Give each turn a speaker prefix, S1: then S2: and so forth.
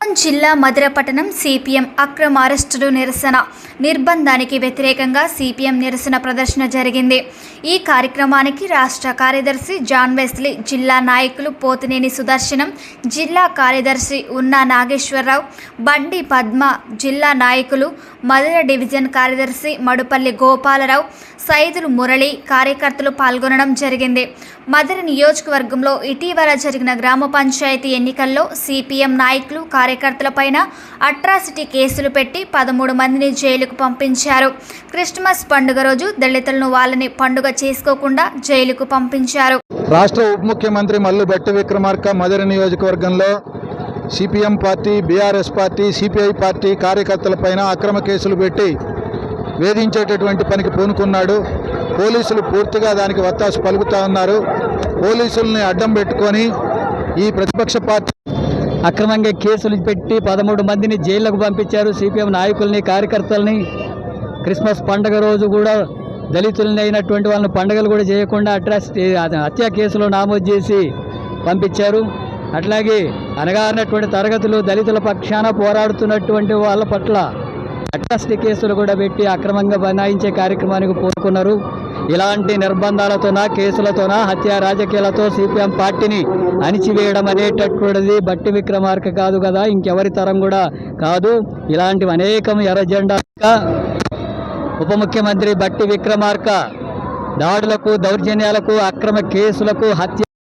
S1: జిల్లా మధురపట్టణం సిపిఎం అక్రమ అరెస్టులు నిరసన. నిర్బంధానికి వ్యతిరేకంగా సిపిఎం నిరసన ప్రదర్శన జరిగింది. ఈ కార్యక్రమానికి రాష్ట్ర కార్యదర్శి జాన్ వెస్లీ జిల్లా నాయకులు పోతినేని సుదర్శనం జిల్లా కార్యదర్శి ఉన్నా నాగేశ్వరరావు బండి పద్మ జిల్లా నాయకులు మధుర డివిజన్ కార్యదర్శి మడుపల్లి గోపాలరావు సైదులు మురళి కార్యకర్తలు పాల్గొనడం జరిగింది. మధుర నియోజకవర్గంలో ఇటీవల జరిగిన గ్రామ పంచాయతీ ఎన్నికల్లో సిపిఎం నాయకులు కార్యకర్తలపైన అట్రాసిటీ కేసులు పెట్టి పదమూడు మందిని జైలుకు పంపించారు. క్రిస్మస్ పండుగ రోజు దళితులను వాళ్ళని పండుగ చేసుకోకుండా జైలుకు పంపించారు.
S2: రాష్ట్ర ఉప ముఖ్యమంత్రి మల్లు భట్టి విక్రమార్క మధుర నియోజకవర్గంలో CPM party BRS party CPI party కార్యకర్తలపైన అక్రమ కేసులు పెట్టి వేధించేటటువంటి పనికి పూనుకున్నాడు. పోలీసులు పూర్తిగా దానికి వత్తాసు పలుకుతా ఉన్నారు. పోలీసుల్ని అడ్డం పెట్టుకొని ఈ ప్రతిపక్ష పార్టీ
S3: అక్రమంగా కేసులు పెట్టి పదమూడు మందిని జైళ్ళకు పంపించారు సిపిఎం నాయకుల్ని కార్యకర్తల్ని. క్రిస్మస్ పండగ రోజు కూడా దళితులని అయినటువంటి వాళ్ళని పండగలు కూడా చేయకుండా అట్రాసిటీ హత్యా కేసులో నామోదు చేసి పంపించారు. అట్లాగే అనగారినటువంటి తరగతులు దళితుల పక్షాన పోరాడుతున్నటువంటి వాళ్ళ పట్ల అట్రాసిటీ కేసులు కూడా పెట్టి అక్రమంగా బనాయించే కార్యక్రమానికి పూనుకున్నారు ఇలాంటి నిర్బంధాలతోన కేసులతోన హత్య రాజకీయాలతో సిపిఎం పార్టీని అణిచివేయడం అనేటటువంటిది బట్టి విక్రమార్క కాదు కదా ఇంకెవరి తరం కూడా కాదు. ఇలాంటివి అనేకం ఎర్రజెండా ఉప ముఖ్యమంత్రి బట్టి విక్రమార్క దాడులకు దౌర్జన్యాలకు అక్రమ కేసులకు హత్య